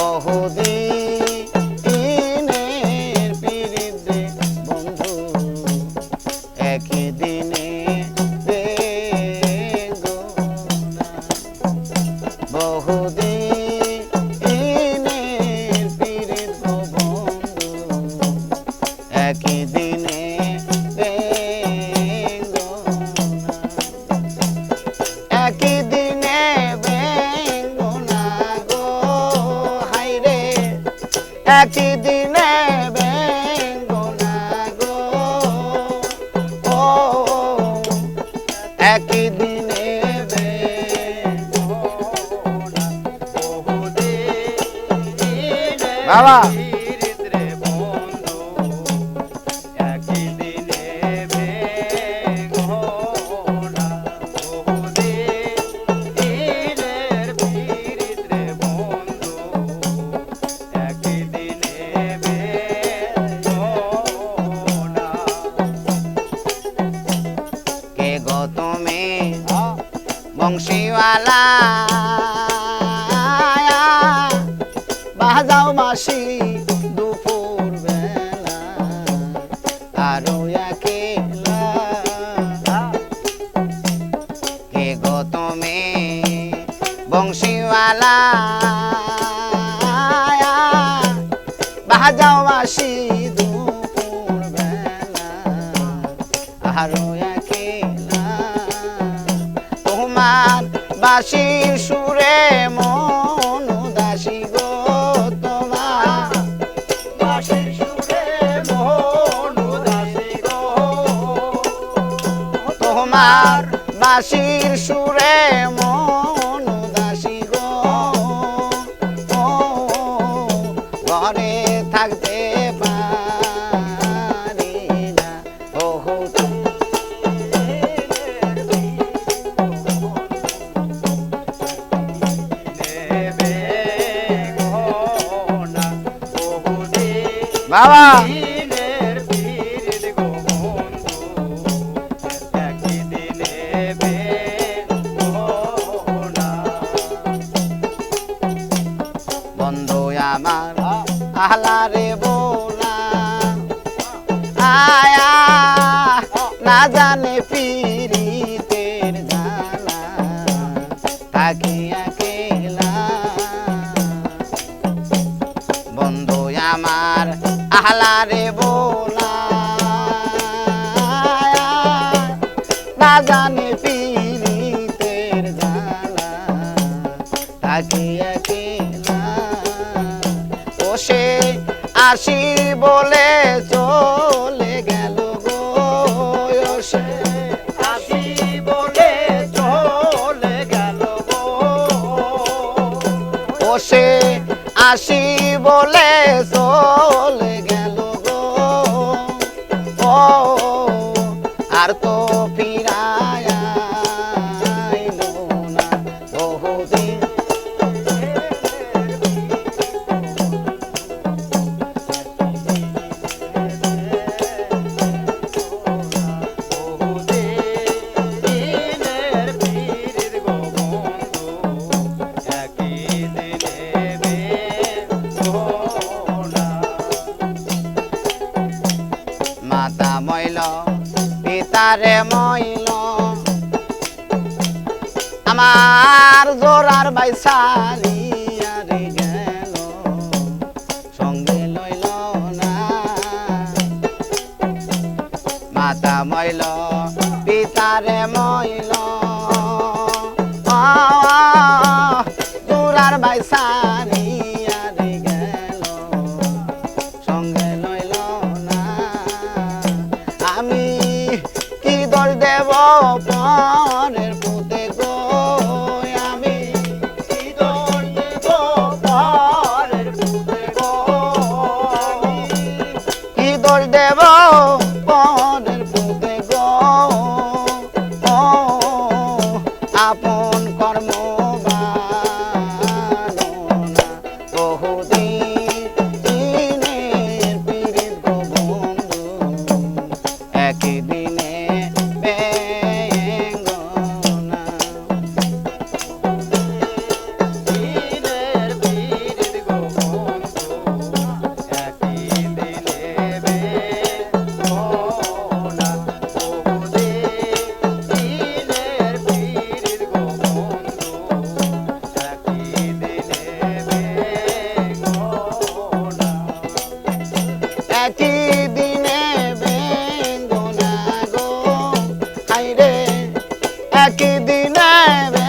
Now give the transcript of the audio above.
বহুদিনের পিরিতে বন্ধু একই দিনে বেগুনা বহুদিনের পিরিত বন্ধু একই দিনে একই দিনে ও একই দিনে বাবা। বংশীওয়ালা বাজাও মাসি দুপুর বেলা, আরও একেলা কে গো তুমি বংশীওয়ালা? বাজাও মাসি দুপুর বেলা, আরও একেলা তোমার বাসির সুরে মন উদাসী গো তোমার। বাসির সুরে মন উদাসী গো তোমার। বাসির সুরে মন উদাসী গো। ঘরে থাকতে বাবা। বন্ধু আমার আহলারে বোনা আয়া না জানে পিরিতের জানা থাকি একেলা। বন্ধু আমার আহলারে বোনা না জানে পিরিতের জানা থাকি একেলা বলে ও সে আসি বলে চলে গেল গো ও সে আসি বলে চলে আর তো ফিরায় পিতারে মইল। আমার জোরার বাইসালি আরে গেল। সঙ্গে লইল না। মাতা মইল পিতারে মইল। জোরার আরে দিনারে